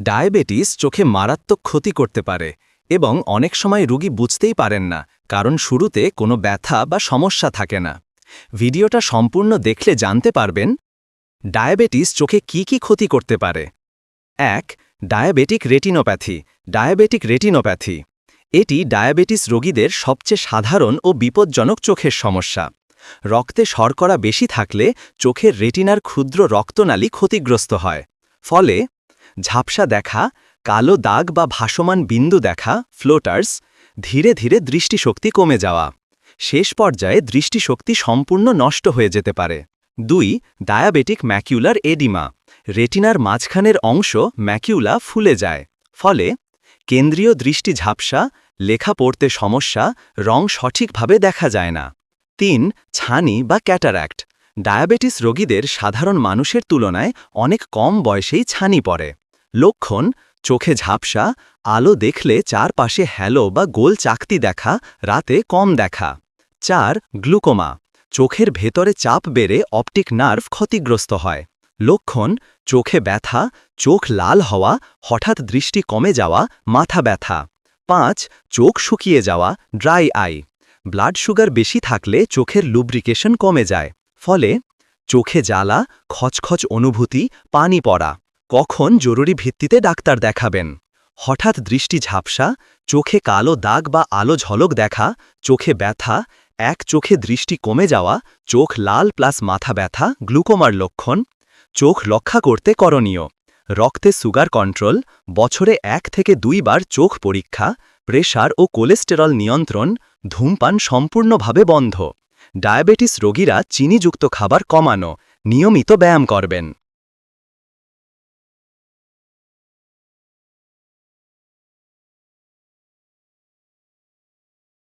Diabetes চোখে মারাত্মক ক্ষতি করতে পারে এবং অনেক সময় রোগী বুঝতেই পারেন না, কারণ শুরুতে কোনো ব্যথা বা সমস্যা থাকে না। ভিডিওটা সম্পূর্ণ দেখলে জানতে পারবেন ডায়াবেটিস চোখে কি কি ক্ষতি করতে পারে। এক, ডায়াবেটিক রেটিনোপ্যাথি ডায়াবেটিক রেটিনোপ্যাথি। এটি ডায়াবেটিস রোগীদের সবচেয়ে সাধারণ ও বিপজ্জনক চোখের সমস্যা। রক্তে শর্করা বেশি থাকলে চোখের রেটিনার ক্ষুদ্র রক্তনালী ক্ষতিগ্রস্ত হয়। ফলে ঝাপসা দেখা, কালো দাগ বা ভাসমান বিন্দু দেখা ফ্লোটার্স ধীরে ধীরে দৃষ্টিশক্তি কমে যাওয়া। শেষ পর্যায়ে দৃষ্টিশক্তি সম্পূর্ণ নষ্ট হয়ে যেতে পারে। দুই ডায়াবেটিক ম্যাকিউলার এডিমা রেটিনার মাঝখানের অংশ ম্যাকিউলা ফুলে যায়। ফলে, কেন্দ্রীয় দৃষ্টি ঝাপসা, লেখা পড়তে সমস্যা, রং সঠিকভাবে দেখা যায় না। তিন, ছানি বা ক্যাটারাক্ট ডায়াবেটিস রোগীদের সাধারণ মানুষের তুলনায় অনেক কম বয়সেই ছানি পড়ে। লক্ষণ, চোখে ঝাপসা, আলো দেখলে চারপাশে হ্যালো বা গোল চাকতি দেখা, রাতে কম দেখা। চার, গ্লুকোমা। চোখের ভেতরে চাপ বেড়ে অপটিক নার্ভ ক্ষতিগ্রস্ত হয়। লক্ষণ, চোখে ব্যথা, চোখ লাল হওয়া, হঠাৎ দৃষ্টি কমে যাওয়া, মাথা ব্যথা। পাঁচ, চোখ শুকিয়ে যাওয়া, ড্রাই আই। ব্লাড সুগার বেশি থাকলে চোখের লুব্রিকেশন কমে যায়। ফলে, চোখে জ্বালা, খচখচ অনুভূতি, পানি পড়া। কখন জরুরি ভিত্তিতে ডাক্তার দেখাবেন? হঠাৎ দৃষ্টি ঝাপসা, চোখে কালো দাগ বা আলো ঝলক দেখা, চোখে ব্যথা, এক চোখে দৃষ্টি কমে যাওয়া, চোখ লাল প্লাস মাথা ব্যথা, গ্লুকোমার লক্ষণ, চোখ রক্ষা করতে করণীয়, রক্তে সুগার কন্ট্রোল, বছরে এক থেকে দুইবার চোখ পরীক্ষা, প্রেশার ও কোলেস্টেরল নিয়ন্ত্রণ, ধূমপান সম্পূর্ণভাবে বন্ধ, ডায়াবেটিস রোগীরা চিনিযুক্ত খাবার কমানো, নিয়মিত ব্যায়াম করবেন।